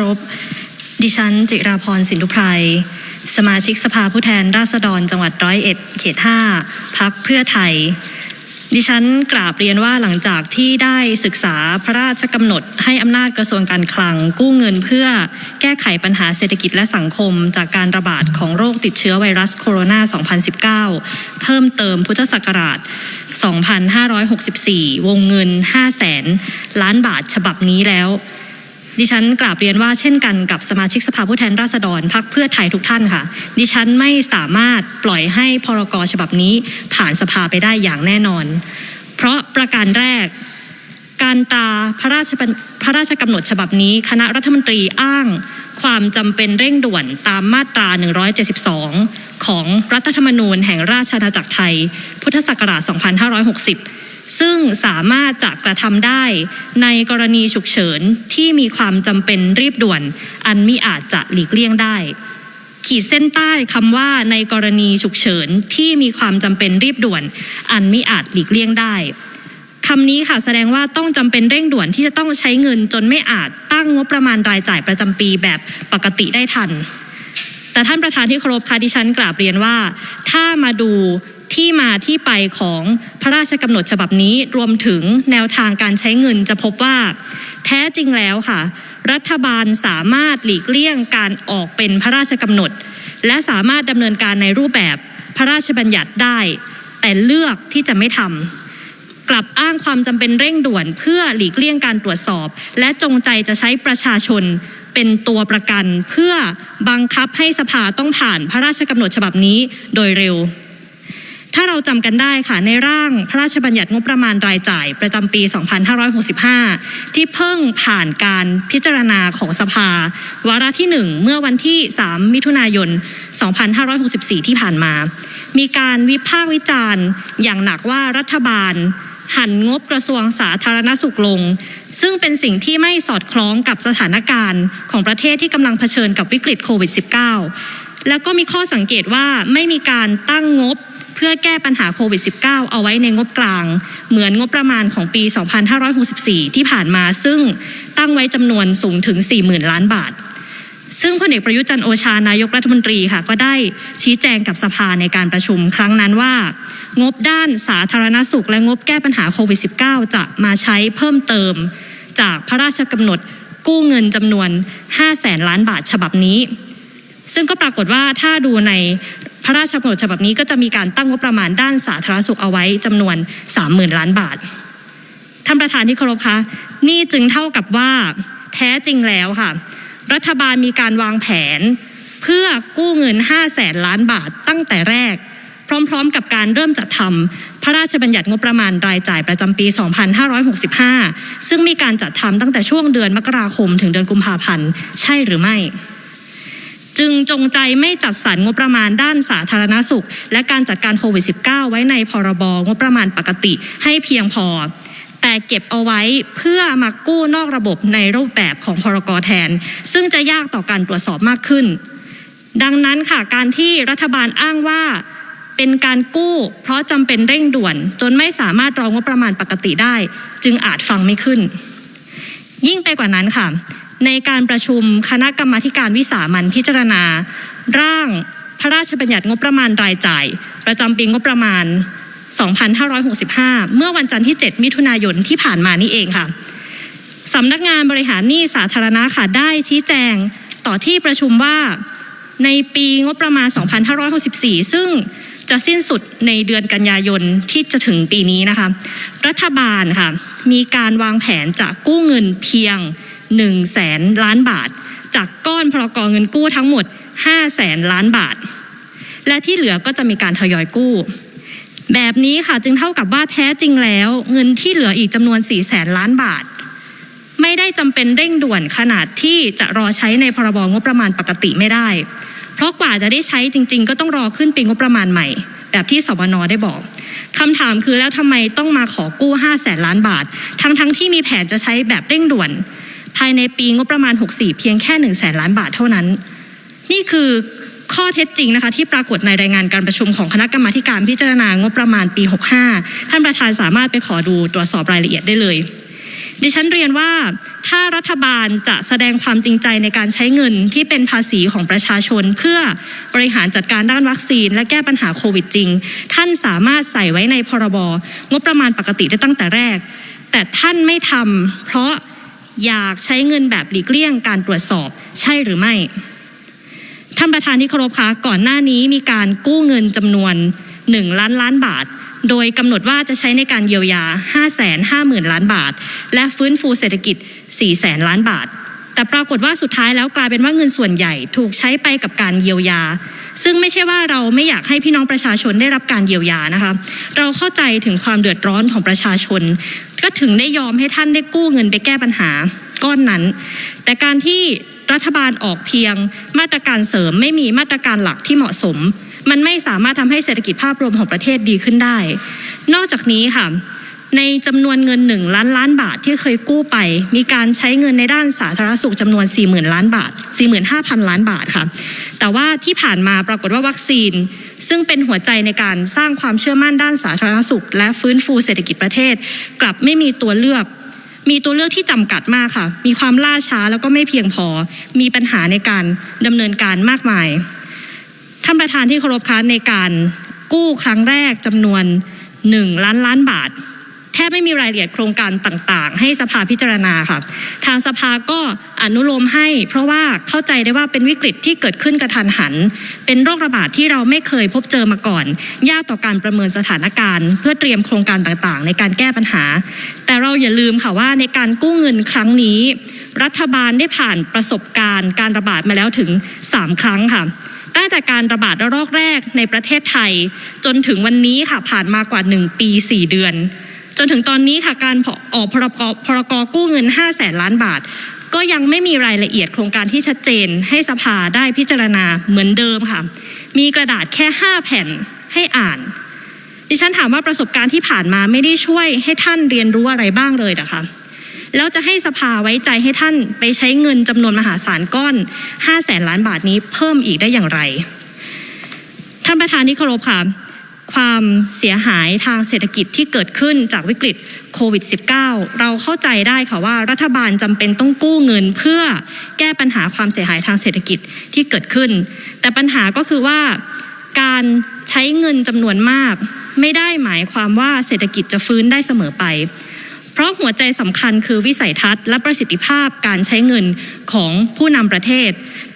ารพ ดิฉัน จิราพรสินทุไพรสมาชิกสภาผู้แทนราษฎรจังหวัดร้อยเอ็ดเขต5พักเพื่อไทย ดิฉันกราบเรียนว่าหลังจากที่ได้ศึกษาพระราชกำหนด ให้อำนาจกระทรวงการคลังกู้เงินเพื่อแก้ไขปัญหาเศรษฐกิจและสังคม จากการระบาดของโรคติดเชื้อไวรัสโคโรนา 2019 เพิ่มเติมพุทธศักราช 2564 วงเงิน5แสนล้านบาทฉบับนี้แล้ว ดิฉันกราบเรียนว่าเช่นกันกับสมาชิกสภาผู้แทนราษฎรพักเพื่อไทยทุกท่านค่ะ ดิฉันไม่สามารถปล่อยให้พรกฉบับนี้ผ่านสภาไปได้อย่างแน่นอน เพราะประการแรกการตราพระราชพระราชกำหนดฉบับนี้ คณะรัฐมนตรีอ้าง ความจำเป็นเร่งด่วนตามมาตรา 172 ของรัฐธรรมนูญแห่งราชอาณาจักรไทย พุทธศักราช 2560 ซึ่งสามารถจะกระทำได้ในกรณีฉุกเฉินที่มีความจำเป็นรีบด่วน อันมิอาจจะหลีกเลี่ยงได้ ขีดเส้นใต้คำว่าในกรณีฉุกเฉินที่มีความจำเป็นรีบด่วน อันมิอาจหลีกเลี่ยงได้คำนี้ค่ะแสดงว่าต้องจำเป็นเร่งด่วนที่จะต้องใช้เงินจนไม่อาจตั้งงบประมาณรายจ่ายประจำปีแบบปกติได้ทัน แต่ท่านประธานที่เคารพคะดิฉันกราบเรียนว่า ถ้ามาดู ที่มาที่ไปของพระราชกำหนดฉบับนี้รวมถึงแนวทางการใช้เงินจะพบว่า แท้จริงแล้วค่ะ รัฐบาลสามารถหลีกเลี่ยงการออกเป็นพระราชกำหนด และสามารถดำเนินการในรูปแบบพระราชบัญญัติได้ แต่เลือกที่จะไม่ทำกลับอ้างความจำเป็นเร่งด่วนเพื่อหลีกเลี่ยงการตรวจสอบ และจงใจจะใช้ประชาชนเป็นตัวประกันเพื่อบังคับให้สภาต้องผ่านพระราชกำหนดฉบับนี้โดยเร็ว ถ้าเราจำกันได้ค่ะในร่างพระราชบัญญัติงบประมาณรายจ่ายประจำปี 2565 ที่เพิ่งผ่านการพิจารณาของสภา วาระที่ 1 เมื่อวันที่ 3 มิถุนายน 2564 ที่ผ่านมา มีการวิพากษ์วิจารณ์อย่างหนักว่ารัฐบาลหันงบกระทรวงสาธารณสุขลง ซึ่งเป็นสิ่งที่ไม่สอดคล้องกับสถานการณ์ของประเทศที่กำลังเผชิญกับวิกฤตโควิด -19 แล้วก็มีข้อสังเกตว่าไม่มีการตั้งงบ เพื่อแก้ปัญหาโควิด -19 เอาไว้ในงบกลาง เหมือนงบประมาณของปี 2564 ที่ผ่านมาซึ่งตั้งไว้จำนวนสูงถึง 40,000 ล้านบาท ซึ่งพลเอกประยุจันโอชานายกรัฐมนตรีค่ะก็ได้ชี้แจงกับสภาในการประชุมครั้งนั้นว่า งบด้านสาธารณสุข และงบแก้ปัญหาโควิด -19 จะมาใช้เพิ่มเติม จากพระราชกำหนดกู้เงินจำนวน5แสนล้านบาทฉบับนี้ซึ่งก็ปรากฏว่าถ้าดูใน พระราชกำหนดฉบับนี้ก็จะมีการตั้งงบประมาณด้านสาธารณสุขเอาไว้จำนวน 30,000 ล้านบาท ท่านประธานที่เคารพคะ นี่จึงเท่ากับว่าแท้จริงแล้วค่ะ รัฐบาลมีการวางแผน เพื่อกู้เงิน5แสนล้านบาทตั้งแต่แรก พร้อมๆ กับการเริ่มจัดทำพระราชบัญญัติงบประมาณรายจ่ายประจำปี 2565 ซึ่งมีการจัดทำตั้งแต่ช่วงเดือนมกราคมถึงเดือนกุมภาพันธ์ ใช่หรือไม่ จึงจงใจไม่จัดสรรงบประมาณด้านสาธารณสุข และการจัดการโควิด -19 ไว้ในพรบงบประมาณปกติให้เพียงพอ แต่เก็บเอาไว้เพื่อมากู้นอกระบบในรูปแบบของพรกแทน ซึ่งจะยากต่อการตรวจสอบมากขึ้น ดังนั้นค่ะการที่รัฐบาลอ้างว่าเป็นการกู้เพราะจำเป็นเร่งด่วน จนไม่สามารถรองงบประมาณปกติได้ จึงอาจฟังไม่ขึ้น ยิ่งไปกว่านั้นค่ะ ในการประชุมคณะกรรมาการวิสามันพิจารณา ร่างพระราชบัญญัติงบประมาณรายจ่าย ประจำปีงบประมาณ 2565 เมื่อวันจันทร์ที่ 7 มิถุนายนที่ผ่านมานี่เองค่ะสำนักงานบริหารหนี้สาธารณะค่ะได้ชี้แจงต่อที่ประชุมว่าในปีงบประมาณ 2564 ซึ่งจะสิ้นสุดในเดือนกันยายนที่จะถึงปีนี้นะคะ รัฐบาลค่ะมีการวางแผนจะกู้เงินเพียง 1แสนล้านบาท จากก้อนพรกเงินกู้ทั้งหมด5แสนล้านบาท และที่เหลือก็จะมีการทยอยกู้ แบบนี้ค่ะจึงเท่ากับว่าแท้จริงแล้ว เงินที่เหลืออีกจำนวน4แสนล้านบาท ไม่ได้จำเป็นเร่งด่วนขนาดที่จะรอใช้ในพรบงบประมาณปกติไม่ได้ เพราะกว่าจะได้ใช้จริง ๆ ก็ต้องรอขึ้นปีงบประมาณใหม่ แบบที่สบนได้บอกคำถามคือแล้วทำไมต้องมาขอกู้5แสนล้านบาท ทั้งๆทที่มีแผนจะใช้แบบเร่งด่วน ภายในปีงบประมาณ 64 เพียงแค่1แสนล้านบาทเท่านั้น นี่คือข้อเท็จจริงนะคะที่ปรากฏในรายงานการประชุมของคณะกรรมาการพิจารณางบประมาณปี 65 ท่านประธานสามารถไปขอดูตรวจสอบรายละเอียดได้เลย ดิฉันเรียนว่าถ้ารัฐบาลจะแสดงความจริงใจในการใช้เงินที่เป็นภาษีของประชาชน เพื่อบริหารจัดการด้านวัคซีน และแก้ปัญหาโควิดจริง ท่านสามารถใส่ไว้ในพรบงบประมาณปกติได้ตั้งแต่แรก แต่ท่านไม่ทำเพราะ อยากใช้เงินแบบหลีกเลี่ยงการตรวจสอบใช่หรือไม่ ท่านประธานที่เคารพคะก่อนหน้านี้มีการกู้เงินจำนวน 1 ล้านล้านบาท โดยกำหนดว่าจะใช้ในการเยียวยา 5 5 0 0 0 0 ล้านบาท และฟื้นฟูเศรษฐกิจ4แสนล้านบาท แต่ปรากฏว่าสุดท้ายแล้วกลายเป็นว่าเงินส่วนใหญ่ถูกใช้ไปกับการเยียวยาซึ่งไม่ใช่ว่าเราไม่อยากให้พี่น้องประชาชนได้รับการเยียวยานะคะ เราเข้าใจถึงความเดือดร้อนของประชาชน ก็ถึงได้ยอมให้ท่านได้กู้เงินไปแก้ปัญหาก้อนนั้น แต่การที่รัฐบาลออกเพียงมาตรการเสริมไม่มีมาตรการหลักที่เหมาะสม มันไม่สามารถทำให้เศรษฐกิจภาพรวมของประเทศดีขึ้นได้ นอกจากนี้ค่ะ ในจำนวนเงินหนึ่งล้านล้านบาทที่เคยกู้ไป มีการใช้เงินในด้านสาธารณสุขจำนวน 40,000 ล้านบาท 45,000 ล้านบาทค่ะ แต่ว่าที่ผ่านมาปรากฏว่าวัคซีน ซึ่งเป็นหัวใจในการสร้างความเชื่อมั่นด้านสาธารณสุข และฟื้นฟูเศรษฐกิจประเทศ กลับไม่มีตัวเลือกมีตัวเลือกที่จำกัดมากค่ะ มีความล่าช้าแล้วก็ไม่เพียงพอ มีปัญหาในการดำเนินการมากมาย ท่านประธานที่เคารพคะในการกู้ครั้งแรกจำนวน 1 ล้านล้านบาท บไม่มีรายละเอียดโครงการต่างๆ ให้สภาพิจารณาค่ะ ทางสภาก็อนุโลมให้ เพราะว่าเข้าใจได้ว่าเป็นวิกฤตที่เกิดขึ้นกระทันหัน เป็นโรคระบาดที่เราไม่เคยพบเจอมาก่อน ยากต่อการประเมินสถานการณ์ เพื่อเตรียมโครงการต่างๆ ในการแก้ปัญหา แต่เราอย่าลืมค่ะว่าในการกู้เงินครั้งนี้ รัฐบาลได้ผ่านประสบการณ์การระบาดมาแล้วถึง 3 ครั้งค่ะตั้งแต่การระบาดระลอกแรกในประเทศไทย จนถึงวันนี้ค่ะผ่านมากว่า 1 ปี 4 เดือน จนถึงตอนนี้ค่ะการออกพรกพรกกู้เงิน5แสนล้านบาท ก็ยังไม่มีรายละเอียดโครงการที่ชัดเจน ให้สภาได้พิจารณาเหมือนเดิมค่ะ มีกระดาษแค่ 5 แผ่นให้อ่าน ดิฉันถามว่าประสบการณ์ที่ผ่านมาไม่ได้ช่วยให้ท่านเรียนรู้อะไรบ้างเลยนะคะแล้วจะให้สภาไว้ใจให้ท่านไปใช้เงินจำนวนมหาศาลก้อน5แสนล้านบาทนี้เพิ่มอีกได้อย่างไร ท่านประธานที่เคารพค่ะ ความเสียหายทางเศรษฐกิจที่เกิดขึ้นจากวิกฤตโควิด -19 เราเข้าใจได้ค่ะว่ารัฐบาลจำเป็นต้องกู้เงินเพื่อแก้ปัญหาความเสียหายทางเศรษฐกิจที่เกิดขึ้น แต่ปัญหาก็คือว่าการใช้เงินจำนวนมาก ไม่ได้หมายความว่าเศรษฐกิจจะฟื้นได้เสมอไป เพราะหัวใจสำคัญคือวิสัยทัศน์และประสิทธิภาพการใช้เงินของผู้นำประเทศ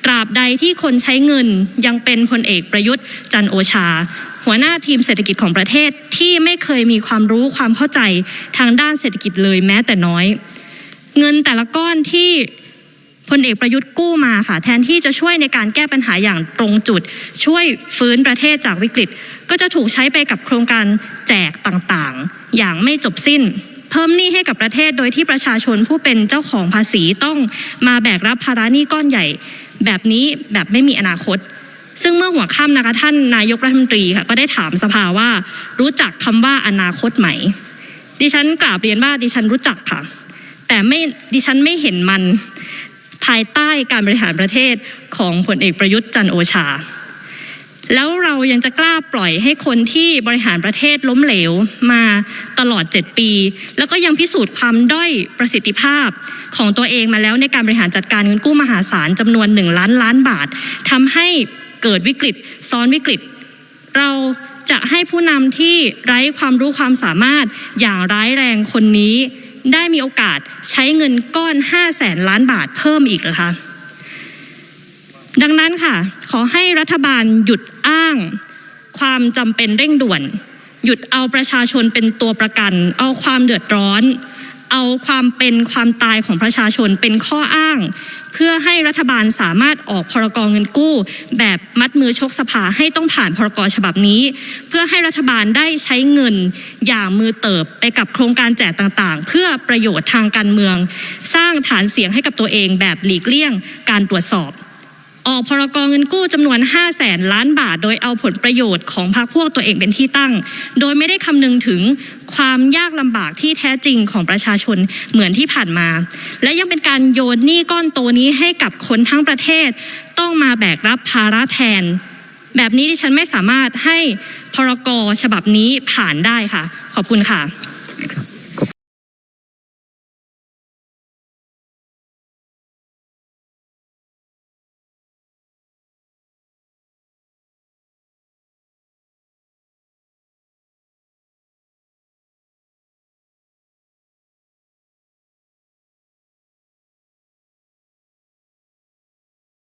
ตราบใดที่คนใช้เงินยังเป็นพลเอกประยุทธ์จันโอชา หัวหน้าทีมเศรษฐกิจของประเทศที่ไม่เคยมีความรู้ความเข้าใจทางด้านเศรษฐกิจเลยแม้แต่น้อย เงินแต่ละก้อนที่พลเอกประยุทธ์กู้มาค่ะ แทนที่จะช่วยในการแก้ปัญหาอย่างตรงจุด ช่วยฟื้นประเทศจากวิกฤต ก็จะถูกใช้ไปกับโครงการแจกต่างๆ อย่างไม่จบสิ้น เพิ่มหนี้ให้กับประเทศโดยที่ประชาชนผู้เป็นเจ้าของภาษีต้องมาแบกรับภาระหนี้ก้อนใหญ่ แบบนี้แบบไม่มีอนาคต ซึ่งเมื่อหัวค่ำนะคะท่านนายกรัฐมนตรีค่ะก็ได้ถามสภาว่า รู้จักคำว่าอนาคตไหม ดิฉันกราบเรียนว่าดิฉันรู้จักค่ะ แต่ไม่ดิฉันไม่เห็นมันภายใต้การบริหารประเทศของผลเอกประยุทธ์จันโอชา แล้วเรายังจะกล้าปล่อยให้คนที่บริหารประเทศล้มเหลวมาตลอด 7 ปี แล้วก็ยังพิสูจน์ความด้อยประสิทธิภาพของตัวเองมาแล้วในการบริหารจัดการเงินกู้มหาศาลจำนวน 1 ล้านล้านบาททำให้ เกิดวิกฤต ซ้อนวิกฤต เราจะให้ผู้นำที่ไร้ความรู้ความสามารถอย่างร้ายแรงคนนี้ ได้มีโอกาสใช้เงินก้อน5แสนล้านบาทเพิ่มอีกเหรอคะดังนั้นค่ะ ขอให้รัฐบาลหยุดอ้าง ความจำเป็นเร่งด่วน หยุดเอาประชาชนเป็นตัวประกัน เอาความเดือดร้อน เอาความเป็นความตายของประชาชนเป็นข้ออ้าง เพื่อให้รัฐบาลสามารถออกพรกเงินกู้ แบบมัดมือชกสภาให้ต้องผ่านพรกฉบับนี้ เพื่อให้รัฐบาลได้ใช้เงินอย่างมือเติบไปกับโครงการแจกต่างๆ เพื่อประโยชน์ทางการเมือง สร้างฐานเสียงให้กับตัวเองแบบหลีกเลี่ยงการตรวจสอบ ออกพรกองเงินกู้จำนวน 5 0 0แสนล้านบาท โดยเอาผลประโยชน์ของพรรคพวกตัวเองเป็นที่ตั้ง โดยไม่ได้คำนึงถึงความยากลำบากที่แท้จริงของประชาชนเหมือนที่ผ่านมา และยังเป็นการโยนหนี้ก้อนโตนี้ให้กับคนทั้งประเทศ ต้องมาแบกรับภาระแทน แบบนี้ดิฉันไม่สามารถให้พรกฉบับนี้ผ่านได้ค่ะ ขอบคุณค่ะ